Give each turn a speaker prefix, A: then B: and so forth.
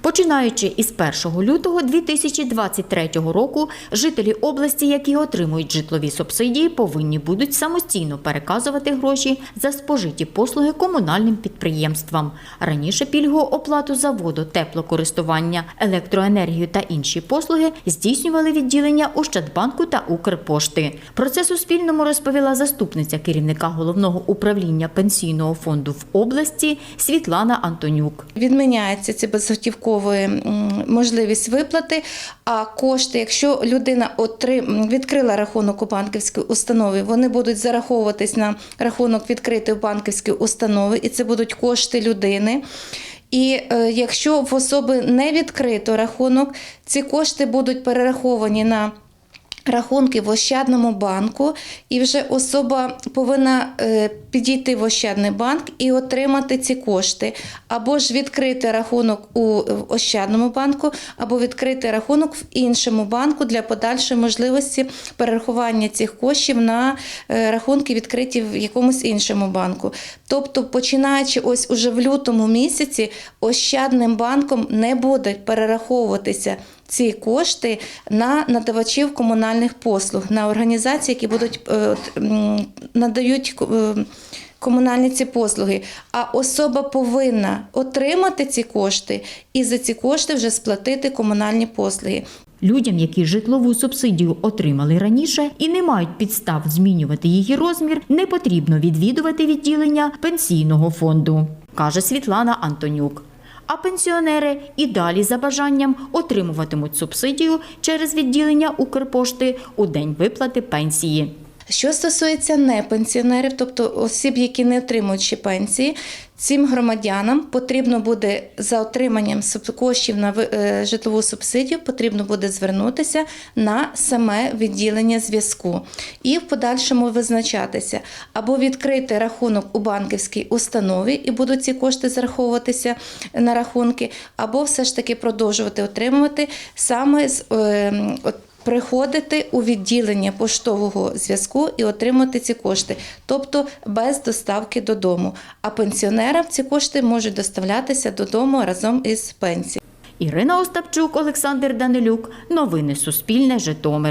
A: Починаючи із 1 лютого 2023 року, жителі області, які отримують житлові субсидії, повинні будуть самостійно переказувати гроші за спожиті послуги комунальним підприємствам. Раніше пільгову оплату за воду, теплокористування, електроенергію та інші послуги здійснювали відділення Ощадбанку та Укрпошти. Про це Суспільному розповіла заступниця керівника головного управління пенсійного фонду в області Світлана Антонюк.
B: Відміняється це безготівкової м, можливість виплати. А кошти, якщо людина відкрила рахунок у банківській установі, вони будуть зараховуватись на рахунок відкритий у банківській установі, і це будуть кошти людини. І е, якщо в особи не відкрито рахунок, ці кошти будуть перераховані на рахунки в Ощадному банку, і вже особа повинна е, підійти в Ощадний банк і отримати ці кошти, або ж відкрити рахунок у Ощадному банку, або відкрити рахунок в іншому банку для подальшої можливості перерахування цих коштів на е, рахунки відкриті в якомусь іншому банку. Тобто, починаючи ось уже в лютому місяці, Ощадним банком не будуть перераховуватися ці кошти на надавачів комунальних послуг, на організації, які будуть е, надають е, комунальні ці послуги. А особа повинна отримати ці кошти і за ці кошти вже сплатити комунальні послуги.
A: Людям, які житлову субсидію отримали раніше і не мають підстав змінювати її розмір, не потрібно відвідувати відділення пенсійного фонду, каже Світлана Антонюк. А пенсіонери і далі за бажанням отримуватимуть субсидію через відділення Укрпошти у день виплати пенсії.
B: Що стосується непенсіонерів, тобто осіб, які не отримують ще пенсії, цим громадянам потрібно буде за отриманням коштів на е, житлову субсидію, потрібно буде звернутися на саме відділення зв'язку і в подальшому визначатися або відкрити рахунок у банківській установі і будуть ці кошти зараховуватися на рахунки, або все ж таки продовжувати отримувати саме з е, приходити у відділення поштового зв'язку і отримати ці кошти, тобто без доставки додому. А пенсіонерам ці кошти можуть доставлятися додому разом із пенсією.
A: Ірина Остапчук, Олександр Данилюк. Новини Суспільне. Житомир.